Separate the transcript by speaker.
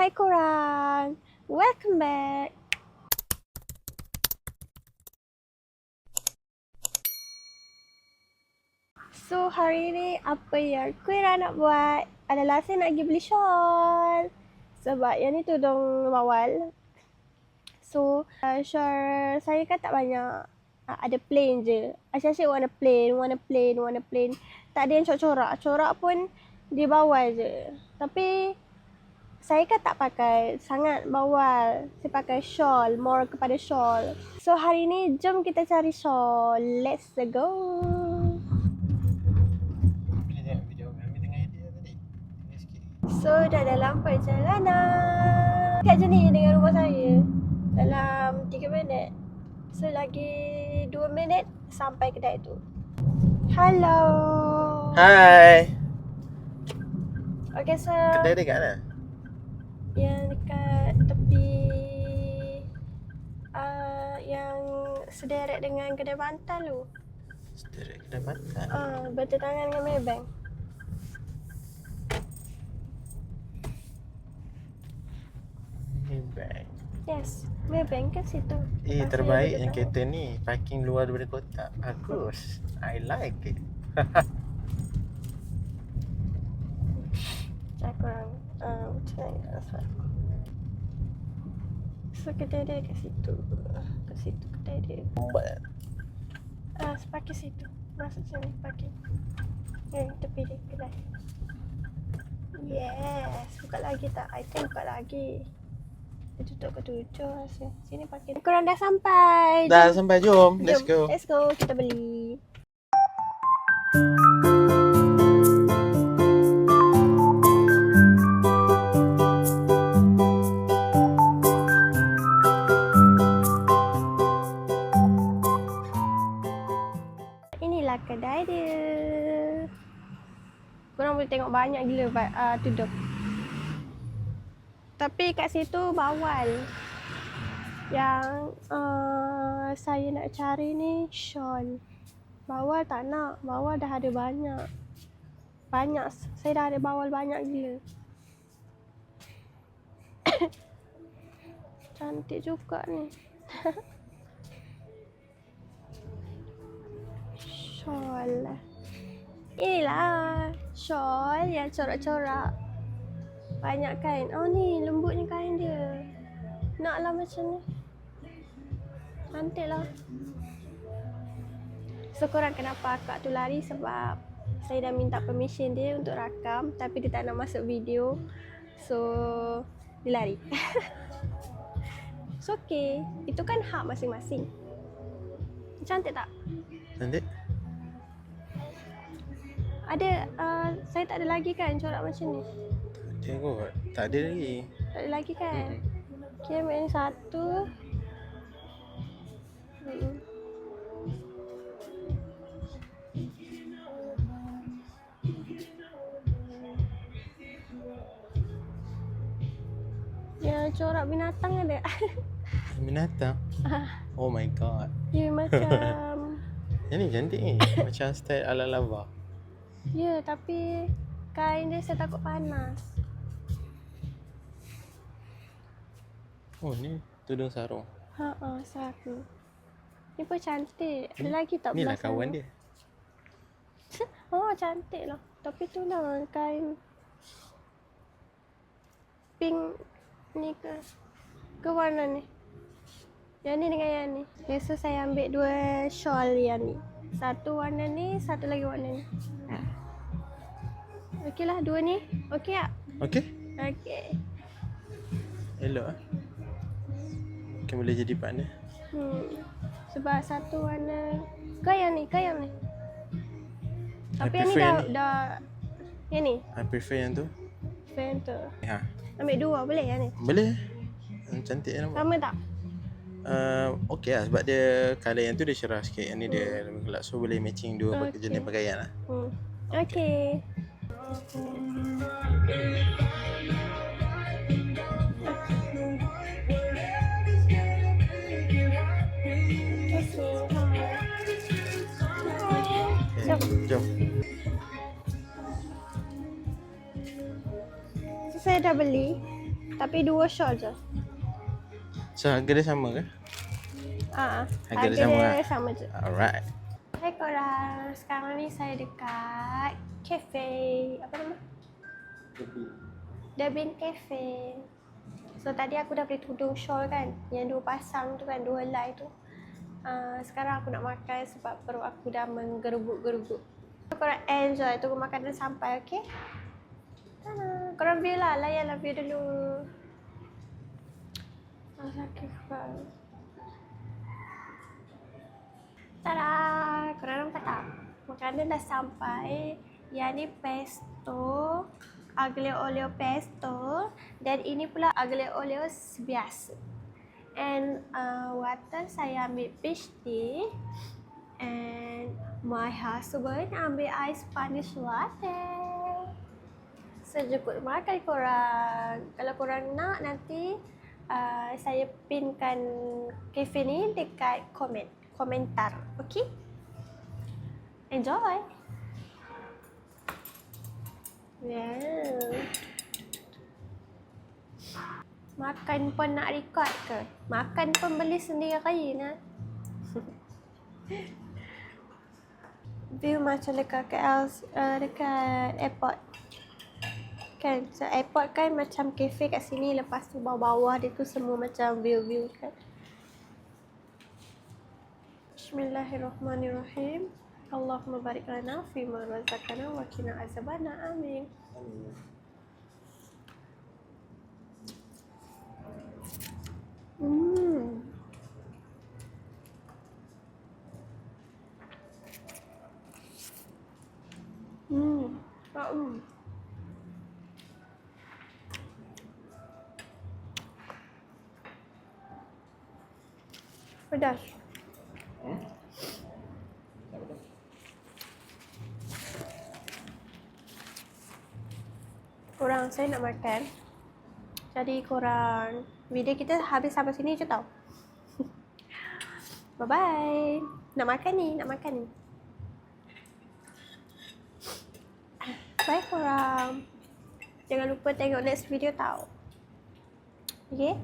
Speaker 1: Hai korang. Welcome back. So hari ni apa yang Kuira nak buat adalah saya nak pergi beli shawl. Sebab yang ni tudung bawal. So uh, shawl saya kan tak banyak. Uh, ada plain je. Asyik-asyik warna plain, warna plain, warna plain. Tak ada yang corak-corak. Corak pun di bawal je. Tapi saya kan tak pakai sangat bawal. Saya pakai shawl, more kepada shawl. So hari ni jom kita cari shawl. Let's go. So dah dalam perjalanan. Dekat je ni dengan rumah saya. Dalam 3 minit. So lagi 2 minit sampai kedai tu. Hello.
Speaker 2: Hai.
Speaker 1: Okay so
Speaker 2: Kedai dekat mana?
Speaker 1: Yang dekat tepi uh, yang sederet dengan kedai bantal tu.
Speaker 2: Sederet kedai makan.
Speaker 1: Ah, bertentangan dengan Maybank.
Speaker 2: Hey, bang.
Speaker 1: Yes, Maybank kat situ.
Speaker 2: Eh,
Speaker 1: Pasal
Speaker 2: terbaik yang kereta ni parking luar daripada kotak. Bagus. I like it.
Speaker 1: Saya kurang uh, rasa. So kedai dia kat situ. Kat situ kedai dia. Ah, uh, parking situ. Masuk sini parking. Eh, tepi dia kedai. Yes, buka lagi tak? I think buka lagi. Dia tutup ke tujuh rasa. Sini parking. Korang dah sampai.
Speaker 2: Dah sampai jom. Let's
Speaker 1: Jom,
Speaker 2: go.
Speaker 1: Let's go. Kita beli. Inilah kedai dia. Korang boleh tengok banyak gila uh, tudung. Tapi kat situ bawal. Yang uh, saya nak cari ni shawl. Bawal tak nak. Bawal dah ada banyak. Banyak. Saya dah ada bawal banyak gila. Cantik juga ni. shawl. Inilah shawl yang corak-corak. Banyak kain. Oh ni lembutnya kain dia. Naklah macam ni. Cantik lah. So korang kenapa akak tu lari sebab saya dah minta permission dia untuk rakam tapi dia tak nak masuk video. So dia lari. It's okay. Itu kan hak masing-masing. Cantik tak?
Speaker 2: Nanti.
Speaker 1: Ada uh, saya tak ada lagi kan corak macam ni.
Speaker 2: Dia kot. Tak ada lagi.
Speaker 1: Tak ada lagi kan?
Speaker 2: Mm-mm.
Speaker 1: Okay, yang satu. Hmm. Yang corak binatang ada.
Speaker 2: Binatang. Oh my god.
Speaker 1: Dia macam...
Speaker 2: Yang ni cantik ni. Macam style ala lava.
Speaker 1: Ya, tapi kain dia saya takut panas.
Speaker 2: Oh ni tudung sarung.
Speaker 1: Ha ah, satu. Ni pun cantik. Ada lagi tak
Speaker 2: Ni lah
Speaker 1: belah sana?
Speaker 2: kawan dia.
Speaker 1: Oh, cantik lah. Tapi tu lah kain pink ni ke ke warna ni. Yang ni dengan yang ni. So saya ambil dua shawl yang ni. Satu warna ni, satu lagi warna ni. Okey lah, dua ni. Okey tak?
Speaker 2: Okay.
Speaker 1: Okey.
Speaker 2: Elok ah. Mungkin boleh jadi partner.
Speaker 1: Hmm. Sebab satu warna ke yang ni, ke yang ni. Tapi yang ni
Speaker 2: prefer
Speaker 1: dah,
Speaker 2: yang ni.
Speaker 1: dah yang ni,
Speaker 2: I prefer yang tu.
Speaker 1: fan tu.
Speaker 2: Ha.
Speaker 1: Ambil dua boleh yang ni?
Speaker 2: Boleh. Hmm, Cantik nampak.
Speaker 1: Sama tak?
Speaker 2: Uh, okay lah sebab dia colour yang tu dia cerah sikit Yang ni dia lebih gelap So boleh matching dua
Speaker 1: Okay.
Speaker 2: jenis pakaian lah
Speaker 1: Hmm. Okay.
Speaker 2: okay.
Speaker 1: Jom So, saya dah beli. Tapi dua shot je.
Speaker 2: So harga dia sama ke?
Speaker 1: Ah,
Speaker 2: Harga dia sama lah.
Speaker 1: sama je.
Speaker 2: Alright.
Speaker 1: Hai korang, sekarang ni saya dekat cafe, apa nama? The Bean Cafe. So tadi aku dah beli tudung shawl kan, yang dua pasang tu kan, dua helai tu. Uh, sekarang aku nak makan sebab perut aku dah menggerubuk-gerubuk. So, korang enjoy, tunggu makanan sampai, okay? Tada. Korang view lah, layanlah view dulu. Ah, sakit kepala. Tada! Korang nampak? Makanan dah sampai. Yang ni pesto, aglio olio pesto dan ini pula aglio olio biasa. And uh, water saya ambil peach tea and my husband ambil ice Spanish latte. Sejukut makan korang. Kalau korang nak nanti uh, saya pinkan cafe ni dekat komen komentar. Okay? Enjoy! Yeah. Makan pun nak record ke? Makan pun beli sendiri nak. View macam dekat KL, uh, dekat airport. Kan, so airport kan macam cafe kat sini lepas tu bawah-bawah dia tu semua macam view-view kan. Bismillahirrahmanirrahim. Allahumma barik lana fi ma razaqana wa qina azabana. Amin. Hmm. Hmm. Hmm. Pedas. Korang saya nak makan. Jadi korang video kita habis sampai sini je tau. Bye bye. Nak makan ni, nak makan ni. Bye korang. Jangan lupa tengok next video tau. Okay?